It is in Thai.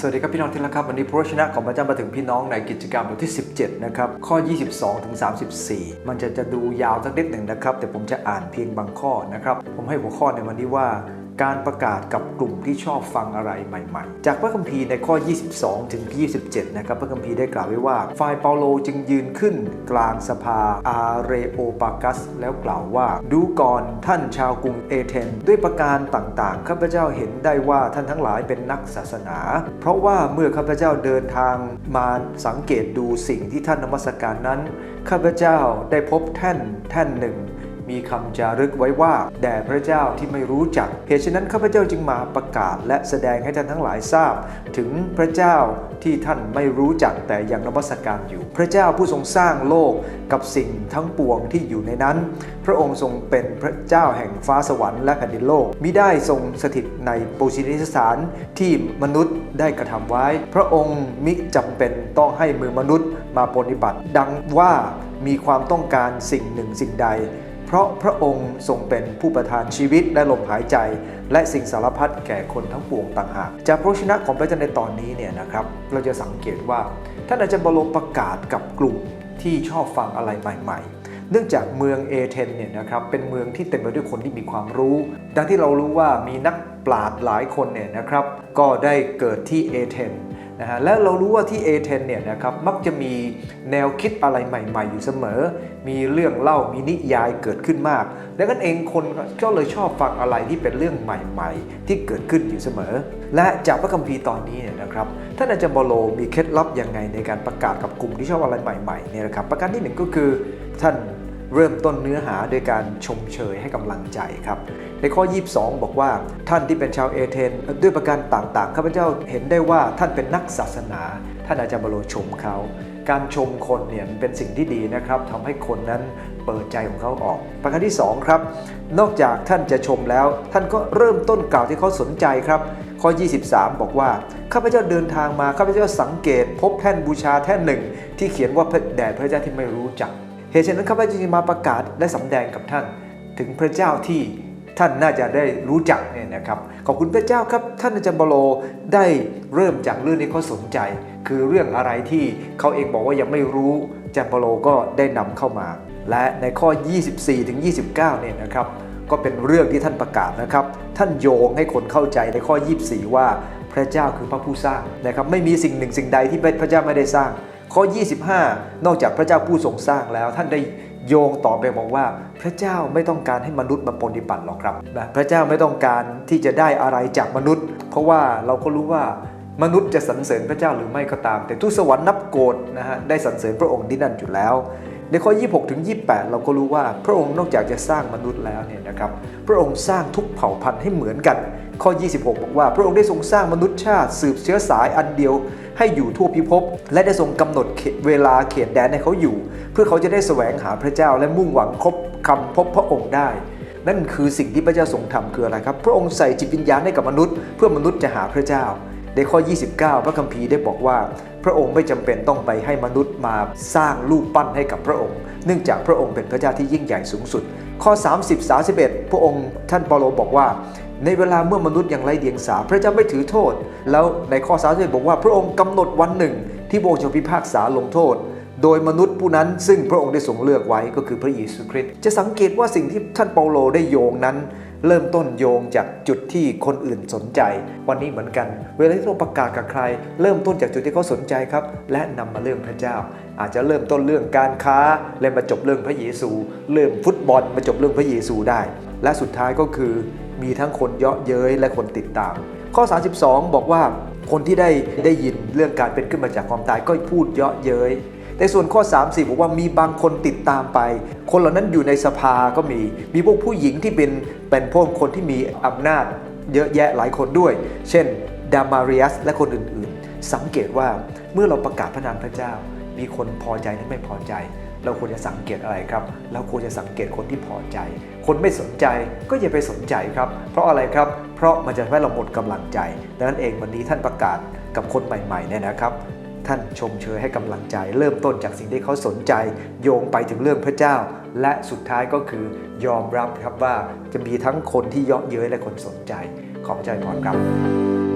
สวัสดีครับพี่น้องที่รักครับวันนี้พระชนะของพระเจ้ามาถึงพี่น้องในกิจกรรมบทที่ 17 นะครับ ข้อ 22 ถึง 34 มันจะจะดูยาวสักนิดหนึ่งนะครับ แต่ผมจะอ่านเพียงบางข้อนะครับ ผมให้หัวข้อในวันนี้ว่า การประกาศกับกลุ่มที่ชอบฟังอะไรใหม่ ๆ จากพระคัมภีร์ในข้อ 22 ถึง 27 นะครับ พระคัมภีร์ได้กล่าวไว้ว่า ฝ่ายเปาโลจึงยืนขึ้นกลางสภาอาเรโอปากัส แล้วกล่าวว่า ดูก่อนท่านชาวกรุงเอเธนด้วยประการต่างๆ ข้าพเจ้าเห็นได้ว่าท่านทั้งหลายเป็นนักศาสนา เพราะว่าเมื่อข้าพเจ้าเดินทางมาสังเกตดูสิ่งที่ท่านนมัสการนั้น ข้าพเจ้าได้พบแท่นแท่นหนึ่ง มีคำจารึกไว้ว่า แด่พระเจ้าที่ไม่รู้จัก เหตุฉะนั้นข้าพเจ้าจึงมาประกาศ และแสดงให้ท่านทั้งหลายทราบ ถึงพระเจ้าที่ท่านไม่รู้จักแต่ยังนมัสการอยู่ พระเจ้าผู้ทรงสร้างโลกกับสิ่งทั้งปวงที่อยู่ในนั้น พระองค์ทรงเป็นพระเจ้าแห่งฟ้าสวรรค์และแผ่นดินโลกมิได้ทรงสถิตในปูชนียสถานที่มนุษย์ได้กระทำไว้ พระองค์มิจำเป็นต้องให้มือมนุษย์มาปฏิบัติ ดังว่ามีความต้องการสิ่งหนึ่งสิ่งใด เพราะพระองค์ทรงเป็นผู้ประทานชีวิตและลมหายใจ และสิ่งสารพัดแก่คนทั้งปวงต่างหาก จากพระชนะของพระเจ้าในตอนนี้เนี่ยนะครับ เราจะสังเกตว่าท่านอาจารย์บรมประกาศกับกลุ่มที่ชอบฟังอะไรใหม่ ๆเนื่องจากเมืองเอเธนเนี่ยนะครับเป็นเมืองที่เต็มไปด้วยคนที่มีความรู้ ดังที่เรารู้ว่ามีนักปราชญ์หลายคนเนี่ยนะครับก็ได้เกิดที่เอเธน นะฮะและเรารู้ว่าที่เอเธนเนี่ยนะครับมักจะมีแนวคิดอะไรใหม่ ๆ อยู่เสมอ มีเรื่องเล่ามีนิยายเกิดขึ้นมาก ดังนั้นเองคนก็เลยชอบฟังอะไรที่เป็นเรื่องใหม่ๆ ที่เกิดขึ้นอยู่เสมอ และจากพระคัมภีร์ตอนนี้เนี่ยนะครับท่านอาจารย์บอโลมีเคล็ดลับยังไงในการประกาศกับกลุ่มที่ชอบอะไรใหม่ๆเนี่ยนะครับประการที่หนึ่งก็คือท่านเริ่มต้นเนื้อหาโดยการชมเชยให้กำลังใจครับ ในข้อ 22 บอกว่า ท่านที่เป็นชาวเอเธนด้วยประการต่างๆข้าพเจ้าเห็นได้ว่าท่านเป็นนักศาสนา ท่านอาจารย์บโลชมเขาการชมคนเนี่ยเป็นสิ่งที่ดีนะครับทำให้คนนั้นเปิดใจของเขาออก ประการที่ 2 ครับ นอกจากท่านจะชมแล้ว ท่านก็เริ่มต้นกล่าวที่เขาสนใจครับ ข้อ 23 บอกว่า ข้าพเจ้าเดินทางมาข้าพเจ้าสังเกต พบแท่นบูชาแท่นหนึ่ง ที่เขียนว่าแด่พระเจ้าที่ไม่รู้จักเหตุฉะนั้นข้าพเจ้าจึงมาประกาศและสำแดงกับท่าน ถึงพระเจ้าที่ ท่านน่าจะได้รู้จักเนี่ยนะครับขอบคุณพระเจ้าครับ ท่านอาจารย์บโลได้เริ่มจากเรื่องที่เขาสนใจ คือเรื่องอะไรที่เขาเองบอกว่ายังไม่รู้อาจารย์บโลก็ได้นำเข้ามา และในข้อ 24ถึง29 เนี่ยนะครับก็เป็นเรื่องที่ท่านประกาศนะครับ ท่านโยงให้คนเข้าใจในข้อ 24 ว่าพระเจ้าคือพระผู้สร้างนะครับไม่มีสิ่งหนึ่งสิ่งใดที่พระเจ้าไม่ได้สร้าง ข้อ 25 นอกจากพระเจ้าผู้ทรงสร้างแล้วท่านได้ โยงต่อไปบอกว่า พระเจ้าไม่ต้องการให้มนุษย์มาปฏิบัติหรอกครับนะพระเจ้าไม่ต้องการที่จะได้อะไรจากมนุษย์ เพราะว่าเราก็รู้ว่ามนุษย์จะสรรเสริญพระเจ้าหรือไม่ก็ตาม แต่ทุกสวรรค์นับโกรธนะฮะได้สรรเสริญพระองค์ที่นั่นอยู่แล้ว ในข้อ 26 ถึง 28 เราก็รู้ว่าพระองค์นอกจากจะสร้างมนุษย์แล้วเนี่ยนะครับ พระองค์สร้างทุกเผ่าพันธุ์ให้เหมือนกัน ข้อ 26 บอกว่า พระองค์ได้ทรงสร้างมนุษย์ชาติ สืบเชื้อสายอันเดียว ให้อยู่ทั่วพิภพ และได้ทรงกำหนดเวลาเขตแดนให้เขาอยู่ เพื่อเขาจะได้แสวงหาพระเจ้าและมุ่งหวังคบคำพบพระองค์ได้ นั่นคือสิ่งที่พระเจ้าทรงทำคืออะไรครับ พระองค์ใส่จิตวิญญาณให้กับมนุษย์ เพื่อมนุษย์จะหาพระเจ้า ในข้อ 29 พระคัมภีร์ได้บอกว่า พระองค์ไม่จำเป็นต้องไปให้มนุษย์มาสร้างรูปปั้นให้กับพระองค์ เนื่องจากพระองค์เป็นพระเจ้าที่ยิ่งใหญ่สูงสุด ข้อ 30 31 พระองค์ท่านเปาโลบอกว่า ในเวลาเมื่อมนุษย์ยังไร้เดียงสา พระเจ้าไม่ถือโทษ แล้วในข้อ31บอกว่าพระองค์กำหนดวันหนึ่ง ที่พระองค์จะพิพากษาลงโทษโดยมนุษย์ผู้นั้นซึ่งพระองค์ได้ทรงเลือกไว้ก็คือพระเยซูคริสต์จะสังเกตว่าสิ่งที่ท่านเปาโลได้โยงนั้น เริ่มต้นโยงจากจุดที่คนอื่นสนใจ วันนี้เหมือนกัน เวลาที่เราประกาศกับใคร เริ่มต้นจากจุดที่เขาสนใจครับ และนำมาเรื่องพระเจ้า อาจจะเริ่มต้นเรื่องการค้าแล้วมาจบเรื่องพระเยซู เริ่มฟุตบอลมาจบเรื่องพระเยซูได้ และสุดท้ายก็คือ มีทั้งคนเยาะเย้ยและคนติดตาม ข้อ 32 บอกว่าคนที่ได้ได้ยินเรื่องการเป็นขึ้นมาจากความตายก็พูดเยาะเย้ย แต่ส่วนข้อ 30 บอกว่ามีบางคนติดตามไป คนเหล่านั้นอยู่ในสภาก็มี มีพวกผู้หญิงที่เป็นเป็นพวกคนที่มีอำนาจเยอะแยะหลายคนด้วย เช่นดามาริอัสและคนอื่นๆ สังเกตว่าเมื่อเราประกาศพระนามพระเจ้า มีคนพอใจและไม่พอใจ เราควรจะสังเกตอะไรครับ เราควรจะสังเกตคนที่พอใจ คนไม่สนใจก็อย่าไปสนใจครับ เพราะอะไรครับ เพราะมันจะทำให้เราหมดกำลังใจ ดังนั้นเองวันนี้ท่านประกาศกับคนใหม่ๆเนี่ยนะครับ ท่านชมเชยให้กำลังใจ เริ่มต้นจากสิ่งที่เขาสนใจ โยงไปถึงเรื่องพระเจ้า และสุดท้ายก็คือยอมรับครับว่าจะมีทั้งคนที่เยาะเย้ยและคนสนใจ ขอบใจพรครับ